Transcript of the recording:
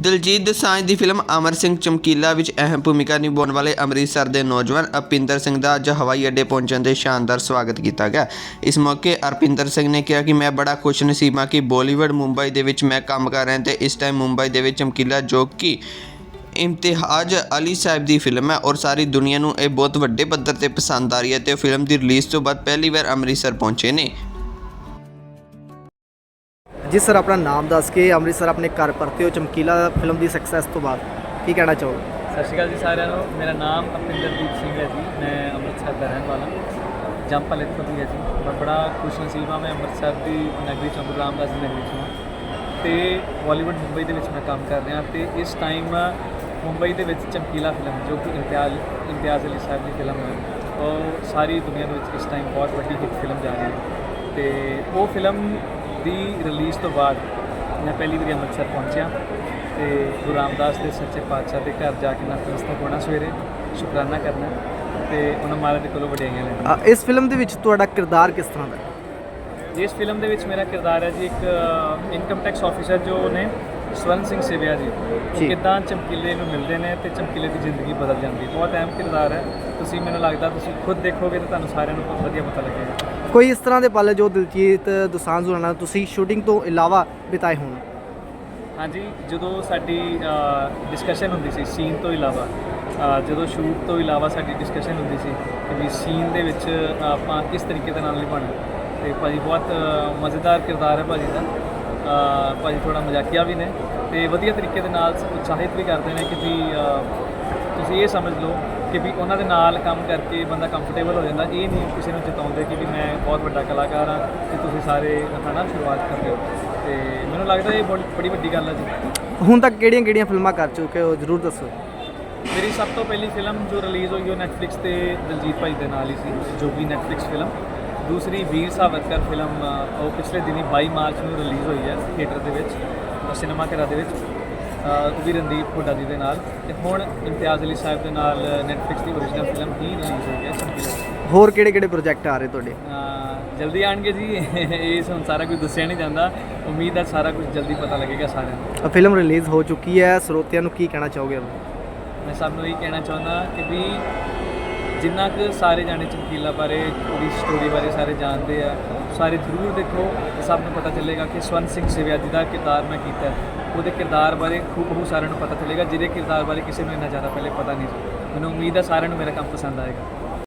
ਦਿਲਜੀਤ ਦਸਾਂਝ ਦੀ ਫਿਲਮ ਅਮਰ ਸਿੰਘ ਚਮਕੀਲਾ ਵਿੱਚ ਅਹਿਮ ਭੂਮਿਕਾ ਨਿਭਾਉਣ ਵਾਲੇ ਅੰਮ੍ਰਿਤਸਰ ਦੇ ਨੌਜਵਾਨ ਅਪਿੰਦਰ ਸਿੰਘ ਦਾ ਅੱਜ ਹਵਾਈ ਅੱਡੇ ਪਹੁੰਚਣ ਤੇ ਸ਼ਾਨਦਾਰ ਸਵਾਗਤ ਕੀਤਾ ਗਿਆ। ਇਸ ਮੌਕੇ ਅਰਪਿੰਦਰ ਸਿੰਘ ਨੇ ਕਿਹਾ ਕਿ ਮੈਂ ਬੜਾ ਖੁਸ਼ਨਸੀਬ ਹਾਂ ਕਿ ਬਾਲੀਵੁੱਡ ਮੁੰਬਈ ਦੇ ਵਿੱਚ ਮੈਂ ਕੰਮ ਕਰ ਰਿਹਾ ਤੇ ਇਸ ਟਾਈਮ ਮੁੰਬਈ ਦੇ ਵਿੱਚ ਚਮਕੀਲਾ ਜੋ ਕਿ ਇਮਤਿਹਾਜ ਅਲੀ ਸਾਹਿਬ ਦੀ ਫਿਲਮ ਹੈ ਔਰ ਸਾਰੀ ਦੁਨੀਆ ਨੂੰ ਇਹ ਬਹੁਤ ਵੱਡੇ ਪੱਧਰ ਤੇ ਪਸੰਦ ਆ ਰਹੀ ਹੈ ਤੇ ਫਿਲਮ ਦੀ ਰਿਲੀਜ਼ ਤੋਂ ਬਾਅਦ ਪਹਿਲੀ ਵਾਰ ਅੰਮ੍ਰਿਤਸਰ ਪਹੁੰਚੇ ਨੇ। ਜੀ ਸਰ, ਆਪਣਾ ਨਾਮ ਦੱਸ ਕੇ ਅੰਮ੍ਰਿਤਸਰ ਆਪਣੇ ਘਰ ਪਰਤੇ ਹੋ ਚਮਕੀਲਾ ਫਿਲਮ ਦੀ ਸਕਸੈਸ ਤੋਂ ਬਾਅਦ ਕੀ ਕਹਿਣਾ ਚਾਹੋਗੇ? ਸਤਿ ਸ਼੍ਰੀ ਅਕਾਲ ਜੀ ਸਾਰਿਆਂ ਨੂੰ। ਮੇਰਾ ਨਾਮ ਅਪਿੰਦਰਦੀਪ ਸਿੰਘ ਹੈ ਜੀ। ਮੈਂ ਅੰਮ੍ਰਿਤਸਰ ਦਾ ਰਹਿਣ ਵਾਲਾ ਹਾਂ। ਜੰਪਲ ਇੱਥੋਂ ਦੀ ਹੈ ਜੀ। ਮੈਂ ਬੜਾ ਖੁਸ਼ ਨਸੀਬ ਹਾਂ। ਮੈਂ ਅੰਮ੍ਰਿਤਸਰ ਦੀ ਨਗਰੀ ਚੋਂ ਰਾਮਦਾਸ ਦੀ ਨਗਰੀ 'ਚ ਹਾਂ। ਤੇ ਬਾਲੀਵੁੱਡ ਮੁੰਬਈ ਦੇ ਵਿੱਚ ਮੈਂ ਕੰਮ ਕਰ ਰਿਹਾ ਤੇ ਇਸ ਟਾਈਮ ਮੁੰਬਈ ਦੇ ਵਿੱਚ ਚਮਕੀਲਾ ਫਿਲਮ ਜੋ ਕਿ ਇਮਤਿਆਜ਼ ਇਮਤਿਆਜ਼ ਅਲੀ ਸਾਹਿਬ ਦੀ ਫਿਲਮ ਹੈ, ਉਹ ਸਾਰੀ ਦੁਨੀਆ ਦੇ ਵਿੱਚ ਇਸ ਟਾਈਮ ਬਹੁਤ ਵੱਡੀ ਹਿੱਟ ਫਿਲਮ ਜਾ ਰਹੀ ਹੈ। ਤੇ ਉਹ ਫਿਲਮ ਦੀ ਰਿਲੀਜ਼ ਤੋਂ ਬਾਅਦ ਮੈਂ ਪਹਿਲੀ ਵਾਰੀ ਅੰਮ੍ਰਿਤਸਰ ਪਹੁੰਚਿਆ ਤੇ ਗੁਰੂ ਰਾਮਦਾਸ ਦੇ ਸੱਚੇ ਪਾਤਸ਼ਾਹ ਦੇ ਘਰ ਜਾ ਕੇ ਨਤਮਸਤਕ ਹੋਣਾ ਸਵੇਰੇ ਸ਼ੁਕਰਾਨਾ ਕਰਨਾ ਤੇ ਉਹਨਾਂ ਮਹਾਰਾਜ ਦੇ ਕੋਲੋਂ ਵਡਿਆਈਆਂ ਲੈਣੀਆਂ। ਇਸ ਫਿਲਮ ਦੇ ਵਿੱਚ ਤੁਹਾਡਾ ਕਿਰਦਾਰ ਕਿਸ ਤਰ੍ਹਾਂ ਦਾ ਹੈ? ਇਸ ਫਿਲਮ ਦੇ ਵਿੱਚ ਮੇਰਾ ਕਿਰਦਾਰ ਹੈ ਜੀ ਇੱਕ ਇਨਕਮ ਟੈਕਸ ਆਫੀਸਰ ਜੋ ਨੇ ਸਵਰਨ ਸਿੰਘ ਸਿਵਿਆ ਜੀ। ਉਹ। ਕਿੱਦਾਂ ਚਮਕੀਲੇ ਨੂੰ ਮਿਲਦੇ ਨੇ ਤੇ ਚਮਕੀਲੇ ਦੀ ਜ਼ਿੰਦਗੀ ਬਦਲ ਜਾਂਦੀ ਬਹੁਤ ਅਹਿਮ ਕਿਰਦਾਰ ਹੈ। ਤੁਸੀਂ ਮੈਨੂੰ ਲੱਗਦਾ ਤੁਸੀਂ ਖੁਦ ਦੇਖੋਗੇ ਤਾਂ ਤੁਹਾਨੂੰ ਸਾਰਿਆਂ ਨੂੰ ਬਹੁਤ ਵਧੀਆ ਪਤਾ ਲੱਗੇਗਾ। ਕੋਈ ਇਸ ਤਰ੍ਹਾਂ ਦੇ ਪਲ ਜੋ ਦਿਲਜੀਤ ਦੋਸਾਂਝ ਹੋਣਾ ਨਾਲ ਤੁਸੀਂ ਸ਼ੂਟਿੰਗ ਤੋਂ ਇਲਾਵਾ ਬਿਤਾਏ ਹੋਣ? ਹਾਂਜੀ ਜਦੋਂ ਸਾਡੀ ਡਿਸਕਸ਼ਨ ਹੁੰਦੀ ਸੀ ਸੀਨ ਤੋਂ ਇਲਾਵਾ ਜਦੋਂ ਸ਼ੂਟ ਤੋਂ ਇਲਾਵਾ ਸਾਡੀ ਡਿਸਕਸ਼ਨ ਹੁੰਦੀ ਸੀ ਕਿ ਵੀ ਸੀਨ ਦੇ ਵਿੱਚ ਆਪਾਂ ਕਿਸ ਤਰੀਕੇ ਦੇ ਨਾਲ ਨਿਭਾਉਣਾ ਤੇ ਭਾਜੀ ਬਹੁਤ ਮਜ਼ੇਦਾਰ ਕਿਰਦਾਰ ਹੈ ਭਾਜੀ ਦਾ। ਅ, ਭਾਜੀ ਥੋੜਾ ਮਜ਼ਾਕੀਆ ਵੀ ਨੇ ਤੇ ਵਧੀਆ ਤਰੀਕੇ ਦੇ ਨਾਲ ਉਤਸ਼ਾਹਿਤ ਵੀ ਕਰਦੇ ਨੇ ਕਿ ਵੀ ਤੁਸੀਂ ਇਹ ਸਮਝ ਲਓ ਕਿ ਵੀ ਉਹਨਾਂ ਦੇ ਨਾਲ ਕੰਮ ਕਰਕੇ ਬੰਦਾ ਕੰਫਰਟੇਬਲ ਹੋ ਜਾਂਦਾ ਇਹ ਨਹੀਂ ਕਿਸੇ ਨੂੰ ਜਤਾਉਂਦੇ ਕਿ ਵੀ ਮੈਂ ਬਹੁਤ ਵੱਡਾ ਕਲਾਕਾਰ ਹਾਂ ਤੇ ਤੁਸੀਂ ਸਾਰੇ ਹਨਾ ਸ਼ੁਰੂਆਤ ਕਰ ਦਿਓ ਤੇ ਮੈਨੂੰ ਲੱਗਦਾ ਇਹ ਬੜੀ ਬੜੀ ਵੱਡੀ ਗੱਲ ਹੈ ਜੀ। ਹੁਣ ਤੱਕ ਕਿਹੜੀਆਂ-ਕਿਹੜੀਆਂ ਫਿਲਮਾਂ ਕਰ ਚੁੱਕੇ ਹੋ? ਜਰੂਰ ਦੱਸੋ। ਮੇਰੀ ਸਭ ਤੋਂ ਪਹਿਲੀ ਫਿਲਮ ਜੋ ਰਿਲੀਜ਼ ਹੋਈ ਉਹ ਨੈਟਫਲਿਕਸ ਤੇ ਦਿਲਜੀਤ ਭਾਈ ਦੇ ਨਾਲ ਹੀ ਸੀ ਜੋ ਕਿ ਨੈਟਫਲਿਕਸ ਫਿਲਮ। ਦੂਸਰੀ ਵੀਰ ਸਾਵਰਕਰ ਫਿਲਮ ਉਹ ਪਿਛਲੇ ਦਿਨੀ 22 ਮਾਰਚ ਨੂੰ ਰਿਲੀਜ਼ ਹੋਈ ਹੈ ਥੀਏਟਰ ਦੇ ਵਿੱਚ ਸਿਨੇਮਾ ਘਰਾਂ ਦੇ ਵਿੱਚ। ਉਹ ਵੀ ਰਣਦੀਪ ਹੁੱਡਾ ਜੀ ਦੇ ਨਾਲ। ਤੇ ਹੁਣ ਇਮਤਿਆਜ਼ ਅਲੀ ਸਾਹਿਬ ਦੇ ਨਾਲ ਨੈਟਫਲਿਕਸ ਦੀ ਓਰੀਜਨਲ ਫਿਲਮ ਹੀ ਰਿਲੀਜ਼ ਹੋਈ ਹੈ ਚਮਕੀਲਾ ਹੋਰ ਕਿਹੜੇ-ਕਿਹੜੇ ਪ੍ਰੋਜੈਕਟ ਆ ਰਹੇ ਤੁਹਾਡੇ? ਜਲਦੀ ਆਣਗੇ ਜੀ। ਇਹ ਹੁਣ ਸਾਰਾ ਕੁਝ ਦੱਸਿਆ ਨਹੀਂ ਜਾਂਦਾ। ਉਮੀਦ ਹੈ ਸਾਰਾ ਕੁਝ ਜਲਦੀ ਪਤਾ ਲੱਗੇਗਾ ਸਾਰਿਆਂ ਨੂੰ। ਅ, ਫਿਲਮ ਰਿਲੀਜ਼ ਹੋ ਚੁੱਕੀ ਹੈ। ਸਰੋਤਿਆਂ ਨੂੰ ਕੀ ਕਹਿਣਾ ਚਾਹੋਗੇ? ਮੈਂ ਸਭ ਨੂੰ ਇਹ ਕਹਿਣਾ ਚਾਹੁੰਦਾ ਕਿ ਵੀ ਜਿੰਨਾ ਕੁ ਸਾਰੇ ਜਾਣੇ ਚਮਕੀਲਾ ਬਾਰੇ, ਉਹਦੀ ਸਟੋਰੀ ਬਾਰੇ ਸਾਰੇ ਜਾਣਦੇ ਆ, ਸਾਰੇ ਜ਼ਰੂਰ ਦੇਖੋ। ਤੇ ਸਭ ਨੂੰ ਪਤਾ ਚੱਲੇਗਾ ਕਿ ਸਵਰਨ ਸਿੰਘ ਸਿਵਿਆ ਜੀ ਦਾ ਕਿਰਦਾਰ ਮੈਂ ਕੀਤਾ ਉਹਦੇ ਕਿਰਦਾਰ ਬਾਰੇ ਖੂਬ ਖੂਬਹੂ ਸਾਰਿਆਂ ਨੂੰ ਪਤਾ ਚੱਲੇਗਾ, ਜਿਹਦੇ ਕਿਰਦਾਰ ਬਾਰੇ ਕਿਸੇ ਨੂੰ ਇੰਨਾ ਜ਼ਿਆਦਾ ਪਹਿਲੇ ਪਤਾ ਨਹੀਂ ਸੀ। ਮੈਨੂੰ ਉਮੀਦ ਹੈ ਸਾਰਿਆਂ ਨੂੰ ਮੇਰਾ ਕੰਮ ਪਸੰਦ ਆਏਗਾ।